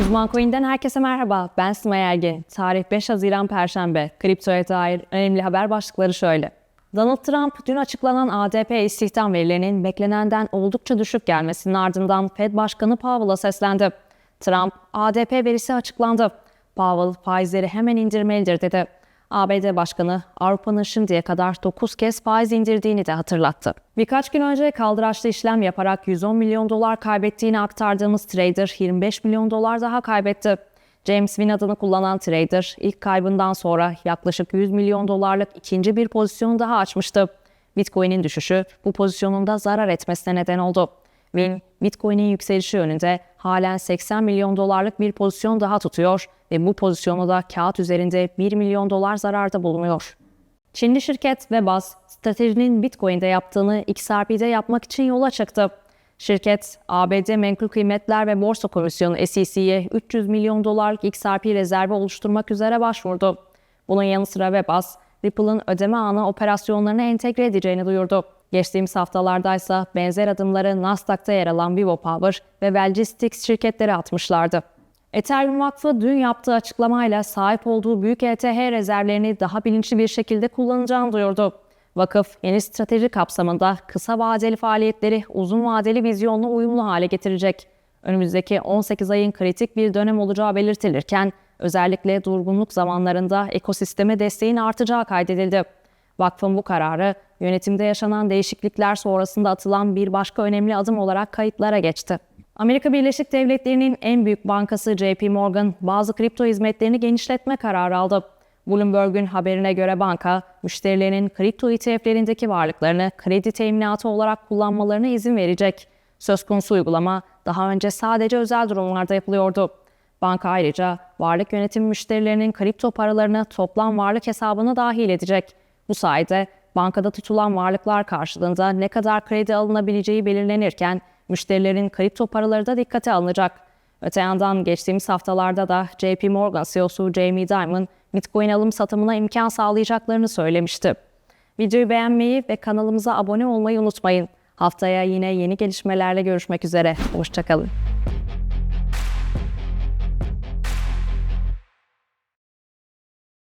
Uzman Coin'den herkese merhaba. Ben Simay Ergin. Tarih 5 Haziran Perşembe. Kriptoya dair önemli haber başlıkları şöyle. Donald Trump dün açıklanan ADP istihdam verilerinin beklenenden oldukça düşük gelmesinin ardından Fed Başkanı Powell'a seslendi. Trump, ADP verisi açıklandı. Powell faizleri hemen indirmelidir dedi. ABD Başkanı Avrupa'nın şimdiye kadar 9 kez faiz indirdiğini de hatırlattı. Birkaç gün önce kaldıraçlı işlem yaparak 110 milyon dolar kaybettiğini aktardığımız trader 25 milyon dolar daha kaybetti. James Wynn adını kullanan trader ilk kaybından sonra yaklaşık 100 milyon dolarlık ikinci bir pozisyon daha açmıştı. Bitcoin'in düşüşü bu pozisyonunda zarar etmesine neden oldu. Wynn, Bitcoin'in yükselişi yönünde halen 80 milyon dolarlık bir pozisyon daha tutuyor ve bu pozisyonu da kağıt üzerinde 1 milyon dolar zararda bulunuyor. Çinli şirket Webaz, stratejinin Bitcoin'de yaptığını XRP'de yapmak için yola çıktı. Şirket, ABD Menkul Kıymetler ve Borsa Komisyonu SEC'ye 300 milyon dolarlık XRP rezervi oluşturmak üzere başvurdu. Bunun yanı sıra Webaz, Ripple'ın ödeme ağına operasyonlarını entegre edeceğini duyurdu. Geçtiğimiz haftalarda ise benzer adımları Nasdaq'ta yer alan Vivo Power ve Belgistics şirketleri atmışlardı. Ethereum Vakfı dün yaptığı açıklamayla sahip olduğu büyük ETH rezervlerini daha bilinçli bir şekilde kullanacağını duyurdu. Vakıf, yeni strateji kapsamında kısa vadeli faaliyetleri uzun vadeli vizyonla uyumlu hale getirecek. Önümüzdeki 18 ayın kritik bir dönem olacağı belirtilirken, özellikle durgunluk zamanlarında ekosisteme desteğin artacağı kaydedildi. Vakfın bu kararı, yönetimde yaşanan değişiklikler sonrasında atılan bir başka önemli adım olarak kayıtlara geçti. Amerika Birleşik Devletleri'nin en büyük bankası JP Morgan bazı kripto hizmetlerini genişletme kararı aldı. Bloomberg'un haberine göre banka, müşterilerinin kripto ETF'lerindeki varlıklarını kredi teminatı olarak kullanmalarına izin verecek. Söz konusu uygulama daha önce sadece özel durumlarda yapılıyordu. Banka ayrıca varlık yönetimi müşterilerinin kripto paralarını toplam varlık hesabına dahil edecek. Bu sayede bankada tutulan varlıklar karşılığında ne kadar kredi alınabileceği belirlenirken müşterilerin kripto paraları da dikkate alınacak. Öte yandan geçtiğimiz haftalarda da JP Morgan CEO'su Jamie Dimon Bitcoin alım satımına imkan sağlayacaklarını söylemişti. Videoyu beğenmeyi ve kanalımıza abone olmayı unutmayın. Haftaya yine yeni gelişmelerle görüşmek üzere. Hoşçakalın.